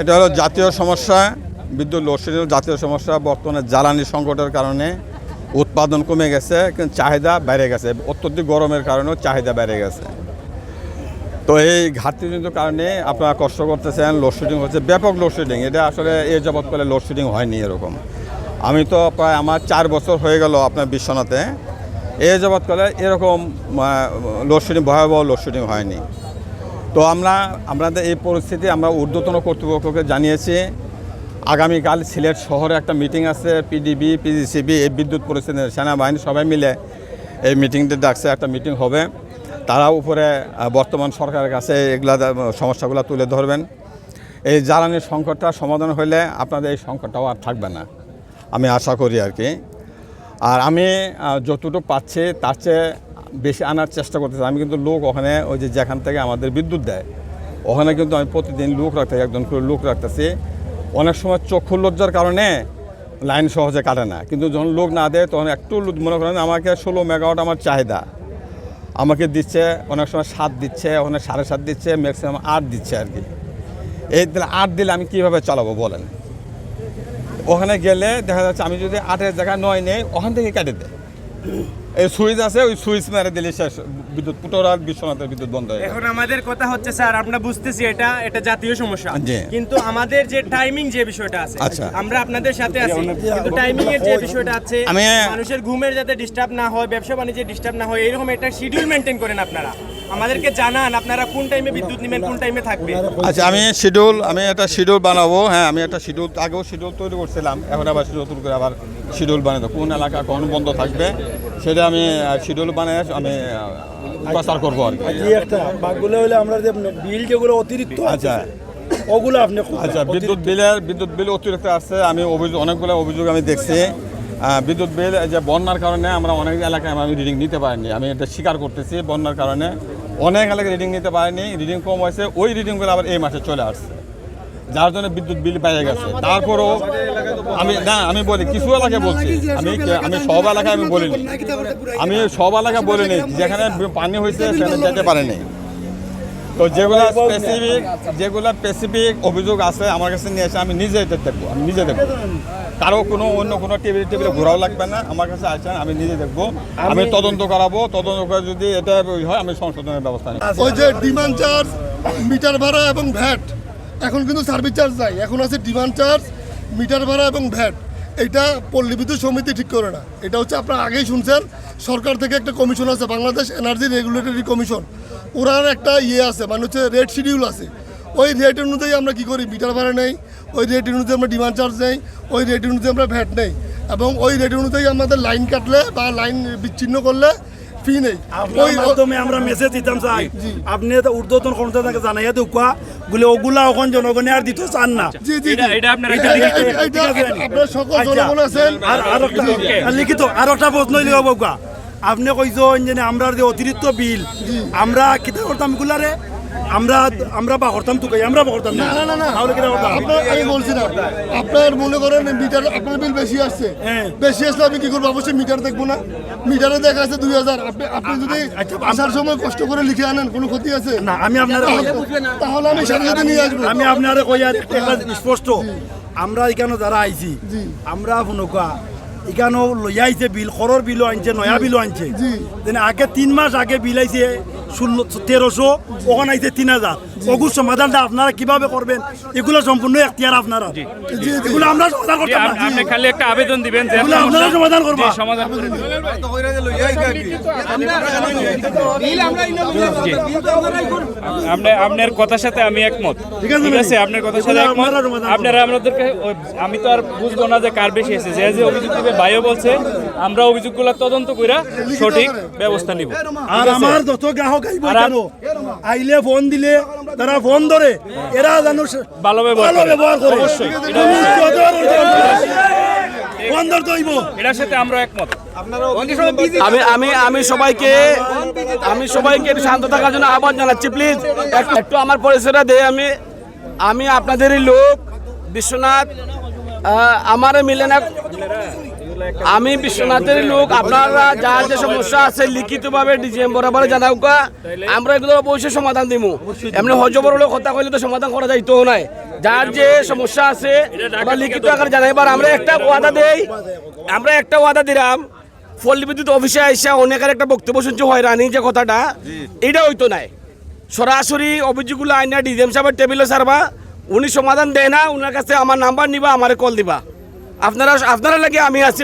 এটা হলো জাতীয় সমস্যা, বিদ্যুৎ লোডশেডিং জাতীয় সমস্যা। বর্তমানে জ্বালানি সংকটের কারণে উৎপাদন কমে গেছে, কিন্তু চাহিদা বেড়ে গেছে। অত্যধিক গরমের কারণেও চাহিদা বেড়ে গেছে। তো এই ঘাটতিজনিত কারণে আপনারা কষ্ট করতেছেন লোডশেডিং হচ্ছে। ব্যাপক লোডশেডিং এটা আসলে এ যাবৎ করে লোডশেডিং হয়নি এরকম। আমি তো প্রায় আমার চার বছর হয়ে গেল আপনার বিশ্বনাথে। এ করে এরকম লোডশেডিং ভয়াবহ লোডশেডিং হয়নি। তো আমরা, আমাদের এই পরিস্থিতি আমরা ঊর্ধ্বতন কর্তৃপক্ষকে জানিয়েছি। আগামীকাল সিলেট শহরে একটা মিটিং আছে পিডিবি পিজিসিবি এই বিদ্যুৎ পরিস্থিতি, সেনাবাহিনী সবাই মিলে এই মিটিংটা ডাকছে, একটা মিটিং হবে। তারা উপরে বর্তমান সরকারের কাছে এগুলা সমস্যাগুলো তুলে ধরবেন। এই জ্বালানির সংকটটা সমাধান হলে আপনাদের এই সংকটটাও আর থাকবে না, আমি আশা করি আর কি। আর আমি যতটুকু পাচ্ছি, তার চেয়ে বেশি আনার চেষ্টা করতেছি। আমি কিন্তু লোক ওখানে ওই যে যেখান থেকে আমাদের বিদ্যুৎ দেয়, ওখানে কিন্তু আমি প্রতিদিন লোক রাখতে একজন করে লোক রাখতেছি। অনেক সময় চক্ষু লজ্জার কারণে লাইন সহজে কাটে না। কিন্তু যখন লোক না দেয়, তখন একটু মনে করেন আমাকে ষোলো মেগাওয়াট আমার চাহিদা। আমাকে দিচ্ছে, অনেক সময় সাত দিচ্ছে, ওখানে সাড়ে সাত দিচ্ছে ম্যাক্সিমাম আট দিচ্ছে আর কি। এই দিলে আট দিলে আমি কীভাবে চালাবো বলেন? ওখানে গেলে দেখা যাচ্ছে আমি যদি আটের জায়গায় নয় নেই, ওখান থেকে কেটে দেয়। এই সুইচ আছে ওই সুইচ মেরে দিলে শেষ। বিদ্যুৎ পুটোর আর বিশ্বনাথের বিদ্যুৎ বন্ধ হয়ে এখন আমাদের কথা হচ্ছে স্যার আমরা বুঝতেছি এটা এটা জাতীয় সমস্যা। কিন্তু আমাদের যে টাইমিং যে বিষয়টা আছে আচ্ছা। আমরা আপনাদের সাথে আছি। কিন্তু টাইমিং এর যে বিষয়টা আছে মানুষের ঘুমের যাতে ডিস্টার্ব না হয় ব্যবসা বাণিজ্যে ডিস্টার্ব না হয় এরকম একটা শিডিউল মেনটেন করেন আপনারা। আমাদেরকে জানান আপনারা কোন টাইমে বিদ্যুৎ নেবেন কোন টাইমে থাকবে। আচ্ছা আমি শিডিউল আমি একটা শিডিউল বানাবো। হ্যাঁ আমি একটা শিডিউল আগেও শিডিউল তৈরি করছিলাম। এখন আবার নতুন করে আবার শিডিউল বানাবো কোন এলাকা কোন বন্ধ থাকবে সেটা আমি শিডিউল বানিয়ে আমি প্রচার করব আর কি। একটা বাঘগুলো হলে আমরা যে বিল যেগুলো অতিরিক্ত আছে আচ্ছা। ওগুলো আপনি আচ্ছা বিদ্যুৎ বিলের বিদ্যুৎ বিল অতিরিক্ত আসছে আমি অভিযোগ অনেকগুলো অভিযোগ আমি দেখছি। বিদ্যুৎ বিল যে বন্যার কারণে আমরা অনেক এলাকায় আমি রিডিং নিতে পারিনি। আমি এটা স্বীকার করতেছি বন্যার কারণে। অনেক এলাকা রিডিং নিতে পারেনি রিডিং কম হয়েছে, ওই রিডিংগুলো আবার এই মাসে চলে আসছে। যার জন্য বিদ্যুৎ বিল পেয়ে গেছে। তারপরও আমি, না, আমি বলি, কিছু এলাকায় বলছি, আমি আমি সব এলাকায় আমি বলিনি। আমি সব এলাকায় বলিনি, যেখানে পানি হয়েছে সেখানে যেতে পারেনি। তো যেগুলো স্পেসিফিক যেগুলো স্পেসিফিক অভিযোগ আছে আমার কাছে নিয়ে এসে আমি নিজে এটা দেখব আমি নিজে দেখব। কারও কোনো অন্য কোনো টেবিল টেবিলে ঘোরাও লাগবে না আমার কাছে আসেন আমি নিজে দেখব। আমি তদন্ত করাবো তদন্ত করে যদি এটা হয় আমি সংশোধনের ব্যবস্থা নিই ওই যে ডিমান্ড চার্জ মিটার ভাড়া এবং ভ্যাট এখন কিন্তু সার্ভিস চার্জ নাই এখন আছে ডিমান্ড চার্জ মিটার ভাড়া এবং ভ্যাট এটা পল্লী বিদ্যুৎ সমিতি ঠিক করে না। এটা হচ্ছে আপনারা আগেই শুনছেন সরকার থেকে একটা কমিশন আছে বাংলাদেশ এনার্জি রেগুলেটরি কমিশন ওরার একটা ইয়ে আছে মানে হচ্ছে রেট শিডিউল আছে। ওই রেট অনুযায়ী আমরা কি করি? মিটার ভাড়া নেই ওই রেট অনুযায়ী আমরা ডিমান্ড চার্জ নেই ওই রেট অনুযায়ী আমরা ভ্যাট নেই। এবং ওই রেট অনুযায়ী আমাদের লাইন কাটলে বা লাইন বিচ্ছিন্ন করলে ফি নেই। ওই মাধ্যমে আমরা মেসেজ দিতাম চাই আপনি তো ঊর্ধ্বতন কর্মচারীকে জানাইয়া দেওয়া গুলো ওগুলা এখন জনগণে আর দিতে চান না। জি জি এটা- আপনারা সকল আচ্ছা। জনগণ আছেন। আর আর একটা লিখিত আর একটা প্রশ্ন লিখব আপনি কইছেন যে আমরা যে অতিরিক্ত বিল আমরা কিতা করতাম গুলারে আমরা আমরা বা করতাম তো আমরা বা করতাম না। না না তাহলে কিতা করতাম? আমি বলছি না। আপনার মনে করেন মিটার আপনার বিল বেশি আসছে। হ্যাঁ। বেশি আসলে আমি কি করব? অবশ্যই মিটার দেখব না। মিটারে দেখা আছে দুই হাজার। আপনি আপনি যদি আচ্ছা, আসার সময় কষ্ট করে লিখে আনেন কোনো ক্ষতি আছে? না আমি আপনারা তাহলে- তাহলে আমি সাথে সাথে নিয়ে আসব। আমি আপনারে কই আর একটা স্পষ্ট। আমরা এখানে যারা আইছি আমরা ফুনকা এখানে লইয়াইছে বিল খরর বিলও আনছে নয়া বিলও আনছে। আগে তিন মাস আগে বিল আইছে ষোলো তেরোশো ওখানে আইছে তিন হাজার ওগুর সমাধানটা আপনারা কীভাবে করবেন? এগুলো সম্পূর্ণ এখতিয়ার আপনারা। এগুলো আমরা সমাধান না। আপনি খালি একটা আবেদন দিবেন যে এগুলো আপনারা সমাধান করবা। সমাধান করে। আপনি- আপনার কথার সাথে আমি একমত। ঠিক আছে? আপনার কথার সাথে একমত। আপনারা আমাদেরকে আমি তো আর বুঝব না যে কার বেশি আছে যে যে অভিযোগ দিবে ভাইও বলছে। আমরা অভিযোগগুলো তদন্ত করে সঠিক ব্যবস্থা নিব। আর আমার যত গ্রাহক আইব আর কেন? আইলে ফোন দিলে তারা ফোন ধরে এরা জানো সে- ভালো ব্যবহার করে। ফোন ধরতে হইব। এটার সাথে আমরা একমত। আমি আমি আমি সবাইকে আমি সবাইকে একটু শান্ত থাকার জন্য আহ্বান জানাচ্ছি প্লিজ একটু আমার পরিচয়টা দেয় আমি আমি আপনাদেরই লোক বিশ্বনাথ আমারে মিলে না আমি বিশ্বনাথের লোক, আপনারা যার যে সমস্যা আছে লিখিতভাবে ডিজিএম বরাবর জানাও আমরা এগুলো অবশ্যই সমাধান দিব এমনি হজবর কথা কইলে তো সমাধান করা যাইতো নাই। যার যে সমস্যা আছে, আমরা লিখিত আকারে জানাইবার, আমরা একটা ওয়াদা দেই, আমরা একটা ওয়াদা দিলাম। পল্লী বিদ্যুৎ অফিসে আইসা অনেকের একটা বক্তব্য শুনছি, হয়রানি যে কথাটা। এটা হইতো নাই। সরাসরি অভিযোগগুলো আইনা ডিএম সাহেবের টেবিলে সারবা। উনি সমাধান দেয় না, উনার কাছে আমার নাম্বার নিবা, আমারে কল দিবা। আপনারা আপনারা লাগে আমি আছি